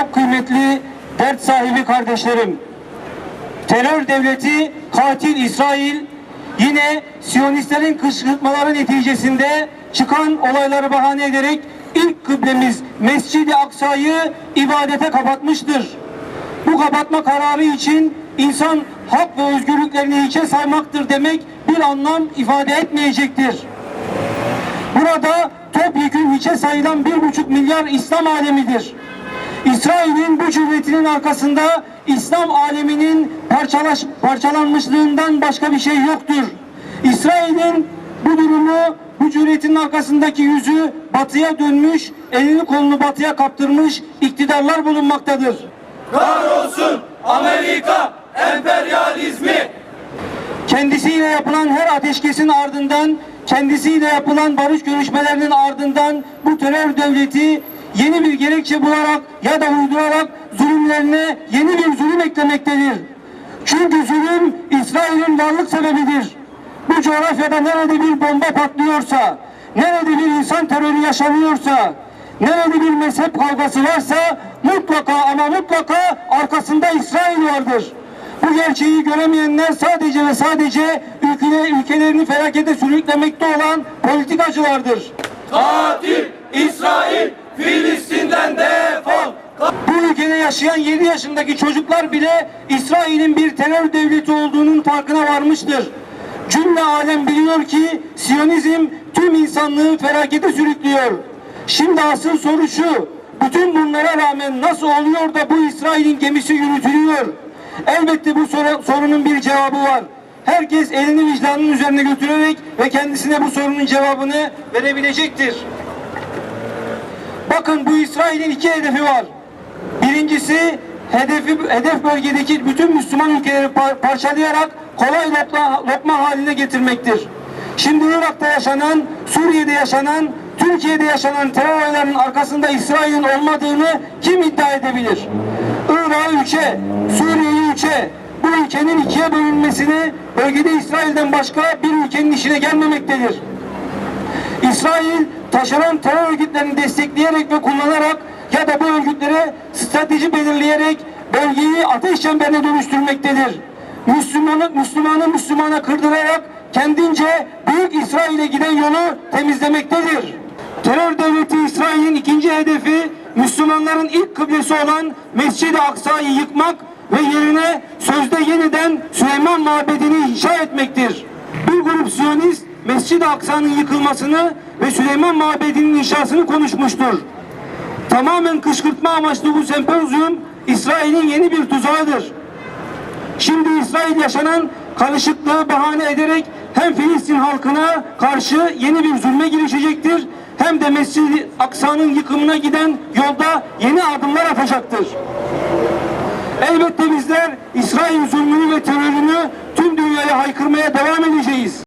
Çok kıymetli dert sahibi kardeşlerim. Terör devleti katil İsrail yine Siyonistlerin kışkırtmaları neticesinde çıkan olayları bahane ederek ilk kıblemiz Mescid-i Aksa'yı ibadete kapatmıştır. Bu kapatma kararı için insan hak ve özgürlüklerini hiçe saymaktır demek bir anlam ifade etmeyecektir. Burada topyekun hiçe sayılan bir buçuk milyar İslam alemidir. İsrail'in bu cüretinin arkasında İslam aleminin parçalaş, parçalanmışlığından başka bir şey yoktur. İsrail'in bu durumu, bu cüretin arkasındaki yüzü batıya dönmüş, elini kolunu batıya kaptırmış iktidarlar bulunmaktadır. Kahrolsun Amerika emperyalizmi. kendisiyle yapılan her ateşkesin ardından, kendisiyle yapılan barış görüşmelerinin ardından bu terör devleti yeni bir gerekçe bularak ya da uydurarak zulümlerine yeni bir zulüm eklemektedir. Çünkü zulüm İsrail'in varlık sebebidir. Bu coğrafyada nerede bir bomba patlıyorsa, nerede bir insan terörü yaşanıyorsa, nerede bir mezhep kavgası varsa mutlaka ama mutlaka arkasında İsrail vardır. Bu gerçeği göremeyenler sadece ve sadece ülkene, ülkelerini felakete sürüklemekte olan politikacılardır. Katil İsrail Filistin'den defol. Bu ülkede yaşayan 7 yaşındaki çocuklar bile İsrail'in bir terör devleti olduğunun farkına varmıştır. Cümle alem biliyor ki Siyonizm tüm insanlığı felakete sürüklüyor. Şimdi asıl soru şu, bütün bunlara rağmen nasıl oluyor da bu İsrail'in gemisi yürütülüyor? Elbette bu soru- sorunun bir cevabı var. Herkes elini vicdanının üzerine götürerek ve kendisine bu sorunun cevabını verebilecektir. Bakın bu İsrail'in iki hedefi var. Birincisi hedefi hedef bölgedeki bütün Müslüman ülkeleri par- parçalayarak kolay lokma, lokma haline getirmektir. Şimdi Irak'ta yaşanan, Suriye'de yaşanan, Türkiye'de yaşanan terör olaylarının arkasında İsrail'in olmadığını kim iddia edebilir? Irak'ı üçe, Suriye'yi üçe, bu ülkenin ikiye bölünmesini bölgede İsrail'den başka bir ülkenin işine gelmemektedir. İsrail taşeron terör örgütlerini destekleyerek ve kullanarak ya da bu örgütlere strateji belirleyerek bölgeyi ateş çemberine dönüştürmektedir. Müslümanı Müslümanı Müslümana kırdırarak kendince Büyük İsrail'e giden yolu temizlemektedir. Terör devleti İsrail'in ikinci hedefi Müslümanların ilk kıblesi olan Mescid-i Aksa'yı yıkmak ve yerine sözde yeniden Süleyman Mabedi'ni inşa etmektir. Bir grup Siyonist Mescid-i Aksa'nın yıkılmasını Süleyman Mabedi'nin inşasını konuşmuştur. Tamamen kışkırtma amaçlı bu sempozyum İsrail'in yeni bir tuzağıdır. Şimdi İsrail yaşanan karışıklığı bahane ederek hem Filistin halkına karşı yeni bir zulme girişecektir hem de Mescid-i Aksa'nın yıkımına giden yolda yeni adımlar atacaktır. Elbette bizler İsrail zulmünü ve terörünü tüm dünyaya haykırmaya devam edeceğiz.